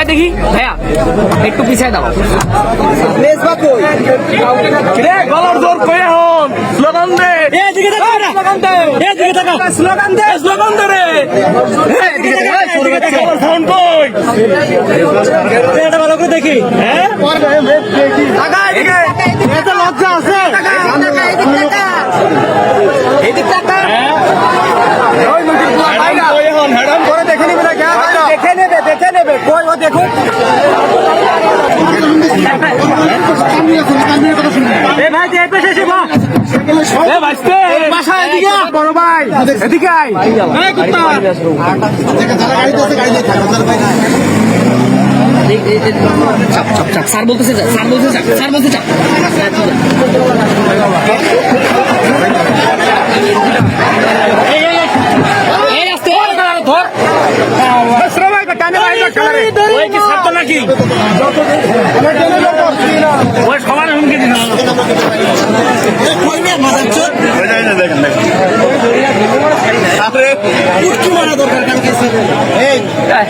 এই দেখি ভাইয়া একটু পিছিয়ে দাও। রে গলার জোর কয়ে হন স্লোগান দে। এদিকে তাকা স্লোগান দে। এদিকে তাকা স্লোগান দে। স্লোগান দে রে। এদিকে তাকা এদিকে তাকা, গলার সাউন্ড কই? এটা ভালো করে দেখি। হ্যাঁ? টাকা এদিকে। এত লজ্জা আছে এদিক তাকা ওই নদীর কুয়া বাইরা কয়ে হন করে দেখে নিবে না কেন দেখে নেবে দেখে নেবে কই ও দেখুন এ ভাই যে পেছে সে বা এ ভাইস্তে বাসা এদিকে বড় ভাই এদিকে আই এই কুত্তা চাপ চাপ চাপ স্যার বলতেছে স্যার বলতেছে যা স্যার বলতেছে এই, এই, এই। এই আস্তে ধর বসরা ভাই কানে ভাই কানে ওই কি ছাড়তো নাকি? ওই সবার হুমকি দিন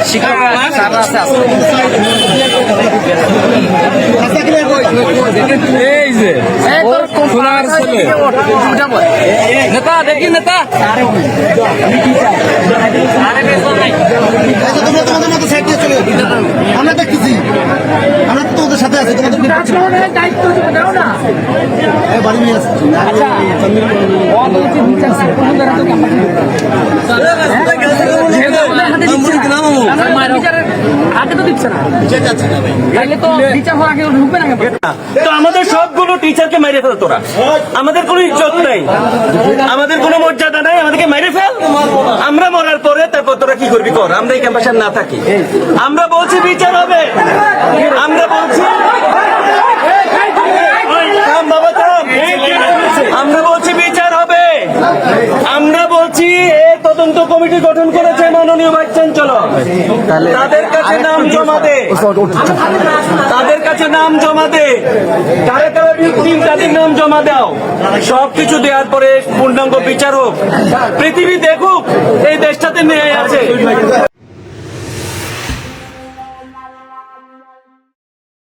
শিকার স্যার আছে আছে এই যে, সোনার ছেলে। নেতা, দেখি নেতা। না। হওয়ার আগে না তো আমাদের সবগুলো টিচারকে মেরে ফেল তোরা। আমাদের কোনো ইজ্জত নেই। আমাদের কোনো মর্যাদা নাই। আমাদেরকে মেরে ফেল। আমরা মরার পরে তারপর তোরা কি করবি কর? আমরা এই ক্যাম্পাসে না থাকি। আমরা বলছি বিচার হবে। আমরা বলছি ওই, থাম বাবা, থাম। আমরা বলছি বিচার হবে আমরা বলছি এই তদন্ত কমিটি গঠন করেছে মাননীয় ভাইস চ্যান্সেলর। তাদের কাছে নাম জমা দে। তাদের কাছে নাম জমা দে। কারা কারা ভিকটিম তাদের নাম জমা দাও। সবকিছু দেওয়ার পরে পূর্ণাঙ্গ বিচার হোক। পৃথিবী দেখুক এই দেশটাতে ন্যায় আছে।